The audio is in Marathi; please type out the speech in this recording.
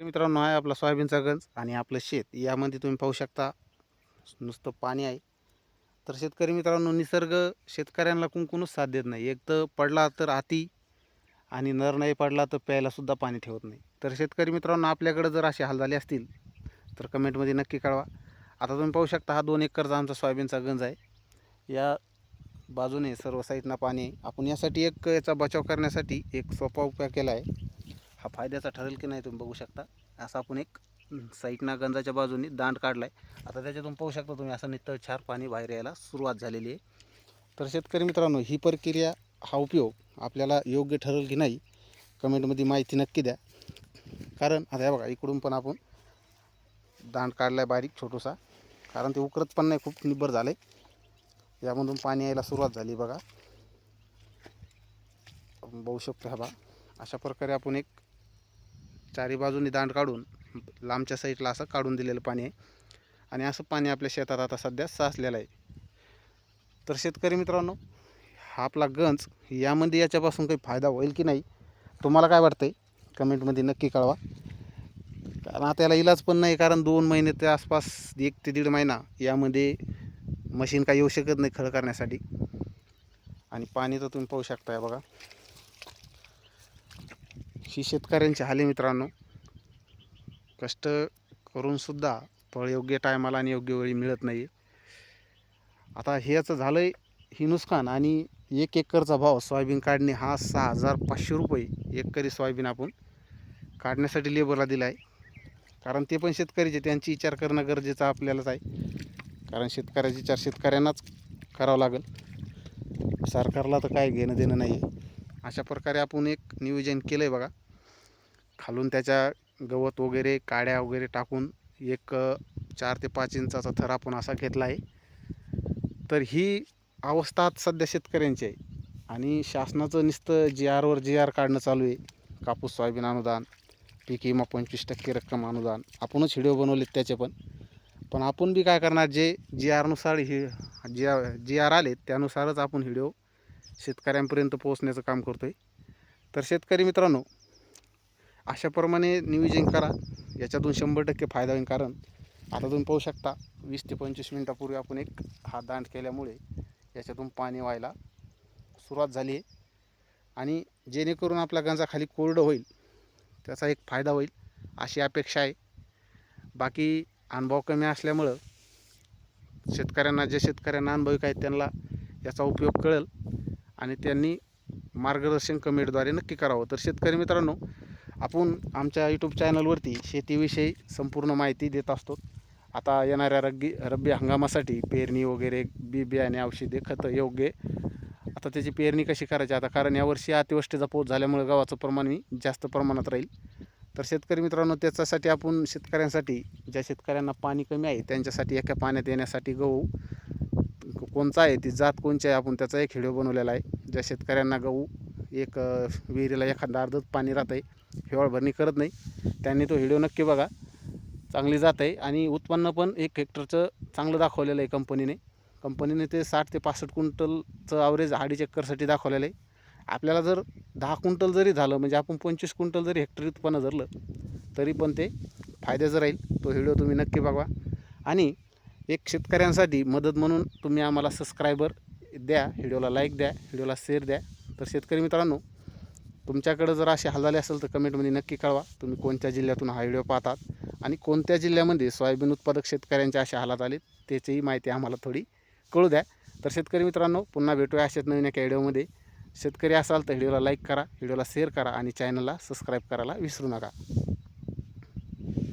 मित्रांनो आहे आपला सोयाबीनचा गंज आणि आपलं शेत. यामध्ये तुम्ही पाहू शकता नुसतं पाणी आहे. तर शेतकरी मित्रांनो निसर्ग शेतकऱ्यांना कुंकूनच साथ देत नाही. एक तर पडला तर हाती आणि नर नाही पडला तर प्यायलासुद्धा पाणी ठेवत नाही. तर शेतकरी मित्रांनो आपल्याकडं जर असे हाल झाले असतील तर कमेंटमध्ये नक्की कळवा. आता तुम्ही पाहू शकता हा दोन एकरचा आमचा सोयाबीनचा गंज आहे. या बाजूने सर्व साईडनं पाणी आहे. आपण यासाठी एक याचा बचाव करण्यासाठी एक सोपा उपाय केला आहे. हा फायद्याचा ठरेल की नाही तुम्ही बघू शकता. असा आपण एक साईडना गंजाच्या बाजूने दांड काढला आहे आता त्याच्यातून पाहू शकता तुम्ही असं नितळ छार पाणी बाहेर यायला सुरुवात झालेली आहे. तर शेतकरी मित्रांनो ही प्रक्रिया हा उपयोग आपल्याला योग्य ठरेल की नाही कमेंटमध्ये माहिती नक्की द्या. कारण आता बघा इकडून पण आपण दांड काढला आहे बारीक छोटूसा. कारण ते उकरत पण नाही खूप निब्बर झालं आहे यामधून पाणी यायला सुरुवात झाली बघा. आपण बघू शकतो हा बा अशा प्रकारे आपण एक चारी बाजूनी दांड काढून लांबच्या साईडला असं काढून दिलेलं पाणी आहे. आणि असं पाणी आपल्या शेतात आता सध्या साचलेलं आहे. तर शेतकरी मित्रांनो हा आपला गंज यामध्ये याच्यापासून काही फायदा होईल की नाही तुम्हाला काय वाटतं आहे कमेंटमध्ये नक्की कळवा. कारण आता याला इलाज पण नाही कारण दोन महिने ते आसपास एक ते दीड महिना यामध्ये मशीन काही येऊ शकत नाही खळ करण्यासाठी. आणि पाणी तर तुम्ही पाहू शकताय बघा. ही शेतकऱ्यांची हाली मित्रांनो. कष्ट करूनसुद्धा फळ योग्य टायमाला आणि योग्य वेळी मिळत नाही आता ह्याचं झालं आहे ही नुकसान आणि एक एकरचा भाव सोयाबीन काढणे हा सहा हजार पाचशे रुपये एकरी सोयाबीन आपण काढण्यासाठी लेबरला दिला आहे कारण ते पण शेतकरीचे त्यांची विचार करणं गरजेचं आपल्यालाच आहे. कारण शेतकऱ्याचा विचार शेतकऱ्यांनाच करावा लागेल. सरकारला तर काय घेणं देणं नाही आहे अशा प्रकारे आपण एक नियोजन केलं आहे बघा. खालून त्याच्या गवत वगैरे काड्या वगैरे टाकून एक चार ते पाच इंचाचा थर आपण असा घेतला आहे. तर ही अवस्था सध्या शेतकऱ्यांची आहे. आणि शासनाचं नुसतं जी आरवर जी आर काढणं चालू आहे. कापूस सोयाबीन अनुदान पीक विमा पंचवीस टक्के रक्कम अनुदान. आपणच व्हिडिओ बनवलेत त्याचे पण. पण आपण बी काय करणार जे जी आरनुसार हे जी आर जी आर आले त्यानुसारच आपण व्हिडिओ शेतकऱ्यांपर्यंत पोहोचण्याचं काम करतो आहे तर शेतकरी मित्रांनो अशाप्रमाणे नियोजन करा. याच्यातून शंभर टक्के फायदा होईल कारण आता तुम्ही पाहू शकता वीस ते पंचवीस मिनटापूर्वी आपण एक हा दांड केल्यामुळे याच्यातून पाणी व्हायला सुरुवात झाली आहे. आणि जेणेकरून आपल्या गंजाखाली कोरडं होईल त्याचा एक फायदा होईल अशी अपेक्षा आहे. बाकी अनुभव कमी असल्यामुळं शेतकऱ्यांना जे शेतकऱ्यांना अनुभविक आहेत त्यांना याचा उपयोग कळेल आणि त्यांनी मार्गदर्शन कमेंटद्वारे नक्की करावं. तर शेतकरी मित्रांनो आपण आमच्या यूट्यूब चॅनलवरती शेतीविषयी संपूर्ण माहिती देत असतो. आता येणाऱ्या रग्गी रब्बी हंगामासाठी पेरणी वगैरे बी बियाणे औषधे खतं योग्य. आता त्याची पेरणी कशी करायची? आता कारण यावर्षी अतिवृष्टीचा पाऊस झाल्यामुळे गव्हाचं प्रमाणही जास्त प्रमाणात राहील. तर शेतकरी मित्रांनो त्याच्यासाठी आपण शेतकऱ्यांसाठी ज्या शेतकऱ्यांना पाणी कमी आहे त्यांच्यासाठी एका पाण्यात येण्यासाठी गहू कोणचा आहे ती जात कोणची आहे आपण त्याचा एक व्हिडिओ बनवलेला आहे. ज्या शेतकऱ्यांना गहू एक विहिरीला एखादा अर्धच पाणी राहत आहे हिवाळभरणी करत नाही. त्यांनी तो व्हिडिओ नक्की बघा. चांगली जात आहे आणि उत्पन्न पण एक हेक्टरचं चांगलं दाखवलेलं आहे कंपनीने. कंपनीने ते साठ ते पासष्ट क्विंटलचं ॲव्हरेज हाडी चक्करसाठी दाखवलेलं आहे. आपल्याला जर दहा क्विंटल जरी झालं म्हणजे आपण पंचवीस क्विंटल जरी हेक्टरी उत्पन्न धरलं तरी पण ते फायद्याचं राहील. तो व्हिडिओ तुम्ही नक्की बघा आणि एक शेतकऱ्यांसाठी मदत म्हणून तुम्ही आम्हाला सबस्क्रायबर द्या व्हिडिओला लाईक द्या व्हिडिओला शेअर द्या. तर शेतकरी मित्रांनो तुमच्याकडं जर असे हाल झाले असेल तर कमेंटमध्ये नक्की कळवा. तुम्ही कोणत्या जिल्ह्यातून हा व्हिडिओ पाहतात आणि कोणत्या जिल्ह्यामध्ये सोयाबीन उत्पादक शेतकऱ्यांच्या अशा हालात आले त्याचीही माहिती आम्हाला थोडी कळू द्या. तर शेतकरी मित्रांनो पुन्हा भेटूया अशाच नवीन एका व्हिडिओमध्ये शेतकरी असाल तर व्हिडिओला लाईक करा व्हिडिओला शेअर करा आणि चॅनलला सबस्क्राईब करायला विसरू नका.